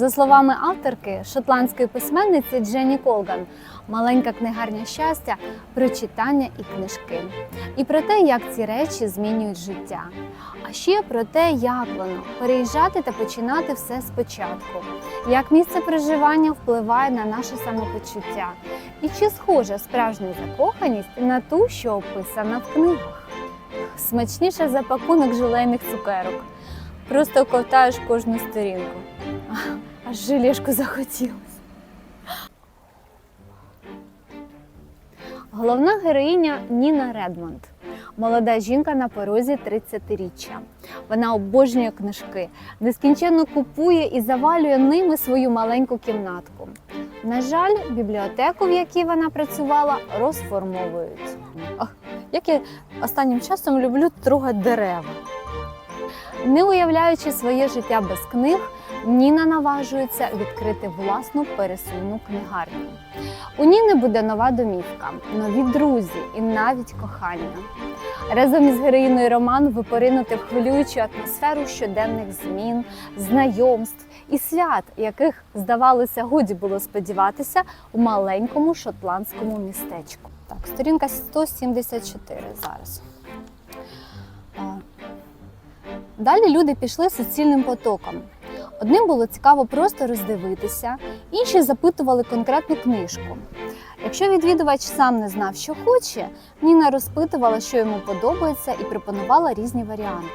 За словами авторки, шотландської письменниці Дженні Колган, маленька книгарня щастя про читання і книжки. І про те, як ці речі змінюють життя. А ще про те, як воно переїжджати та починати все спочатку, як місце проживання впливає на наше самопочуття, і чи схожа справжня закоханість на ту, що описана в книгах. Смачніше за пакунок желейних цукерок. Просто ковтаєш кожну сторінку. Аж желешку захотілося. Головна героїня Ніна Редмонд. Молода жінка на порозі 30-річчя. Вона обожнює книжки, нескінченно купує і завалює ними свою маленьку кімнатку. На жаль, бібліотеку, в якій вона працювала, розформовують. Ах, як я останнім часом люблю трогати дерева. Не уявляючи своє життя без книг, Ніна наважується відкрити власну пересувну книгарню. У Ніни буде нова домівка, нові друзі і навіть кохання. Разом із героїною роману ви поринете в хвилюючу атмосферу щоденних змін, знайомств і свят, яких, здавалося, годі було сподіватися у маленькому шотландському містечку. Так, сторінка 174 зараз. Далі люди пішли суцільним потоком. Одним було цікаво просто роздивитися, інші запитували конкретну книжку. Якщо відвідувач сам не знав, що хоче, Ніна розпитувала, що йому подобається, і пропонувала різні варіанти.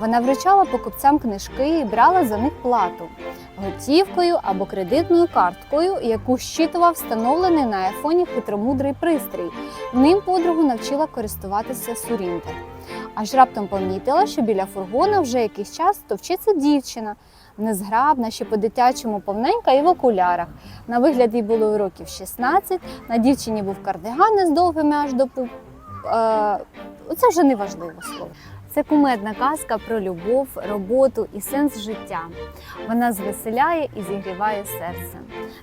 Вона вручала покупцям книжки і брала за них плату готівкою або кредитною карткою, яку щитував встановлений на айфоні хитромудрий пристрій. Ним подругу навчила користуватися Сурінтер. Аж раптом помітила, що біля фургона вже якийсь час товчиться дівчина, незграбна, ще по-дитячому повненька і в окулярах. На вигляд їй було років 16, на дівчині був кардиган із довгими аж до пуп. Е, це вже не важливо слово. Це кумедна казка про любов, роботу і сенс життя. Вона звеселяє і зігріває серце.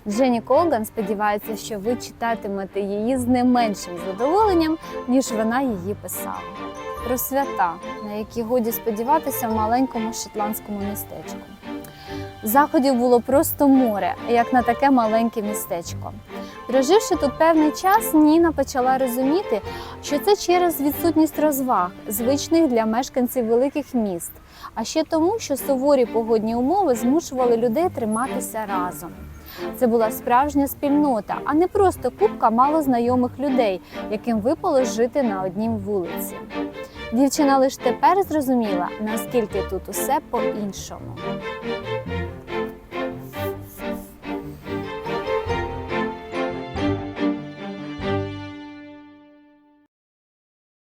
Дженні Колган сподівається, що ви читатимете її з не меншим задоволенням, ніж вона її писала. Про свята, на які годі сподіватися в маленькому шотландському містечку. Заходів було просто море, як на таке маленьке містечко. Проживши тут певний час, Ніна почала розуміти, що це через відсутність розваг, звичних для мешканців великих міст, а ще тому, що суворі погодні умови змушували людей триматися разом. Це була справжня спільнота, а не просто купка малознайомих людей, яким випало жити на одній вулиці. Дівчина лише тепер зрозуміла, наскільки тут усе по-іншому.